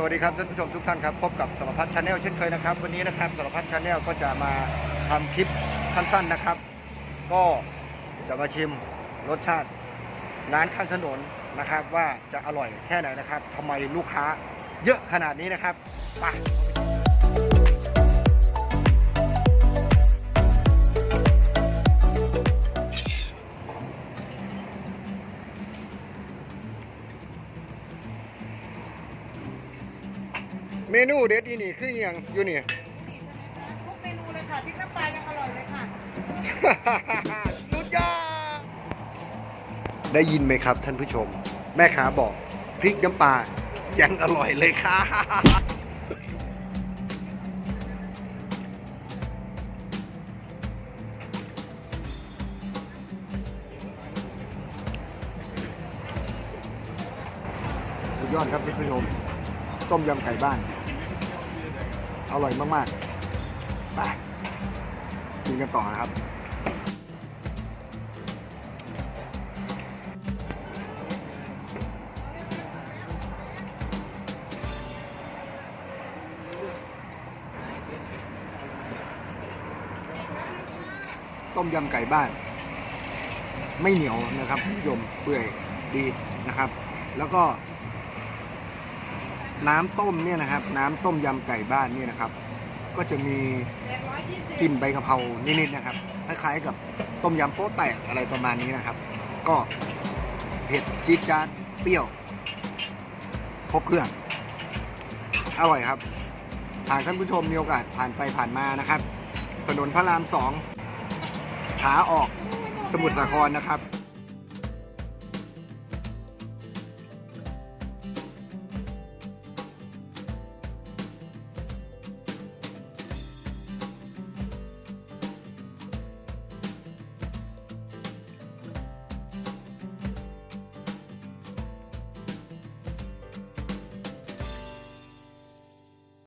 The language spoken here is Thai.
สวัสดีครับท่านผู้ชมทุกท่านครับพบกับสารพัดชาแนลเช่นเคยนะครับ วันนี้นะครับสารพัดชาแนลก็จะมาทำคลิปสั้นๆนะครับ ก็จะมาชิมรสชาติร้านข้างถนนนะครับ ว่าจะอร่อยแค่ไหนนะครับทำไมลูกค้าเยอะขนาดนี้นะครับไป เมนูเด็ดอีนี่คืออหยังอยู่นี่ ทุกเมนูเลยค่ะพริกน้ำปลายังอร่อยเลยค่ะ สุดยอดได้ยินไหมครับท่านผู้ชม แม่ค้าบอกพริกน้ำปลายังอร่อยเลยค่ะ สุดยอดครับท่านผู้ชม ต้มยำไก่บ้าน อร่อยมากๆไปกินกันต่อนะครับต้มยำไก่บ้าน ไม่เหนียวนะครับคุณผู้ชมเปื่อยดีนะครับ แล้วก็ น้ำต้มเนี่ยนะครับ น้ำต้มยำไก่บ้านเนี่ยนะครับ ก็จะมีกลิ่นใบกะเพรานิดๆนะครับคล้ายๆกับต้มยำโป๊ะแตกอะไรประมาณนี้นะครับ ก็เผ็ดจี๊ดจ๊าดเปรี้ยวครบเครื่อง อร่อยครับหากท่านผู้ชมมีโอกาสผ่านไปผ่านมานะครับถนนพระรามสองขาออกสมุทรสาครนะครับ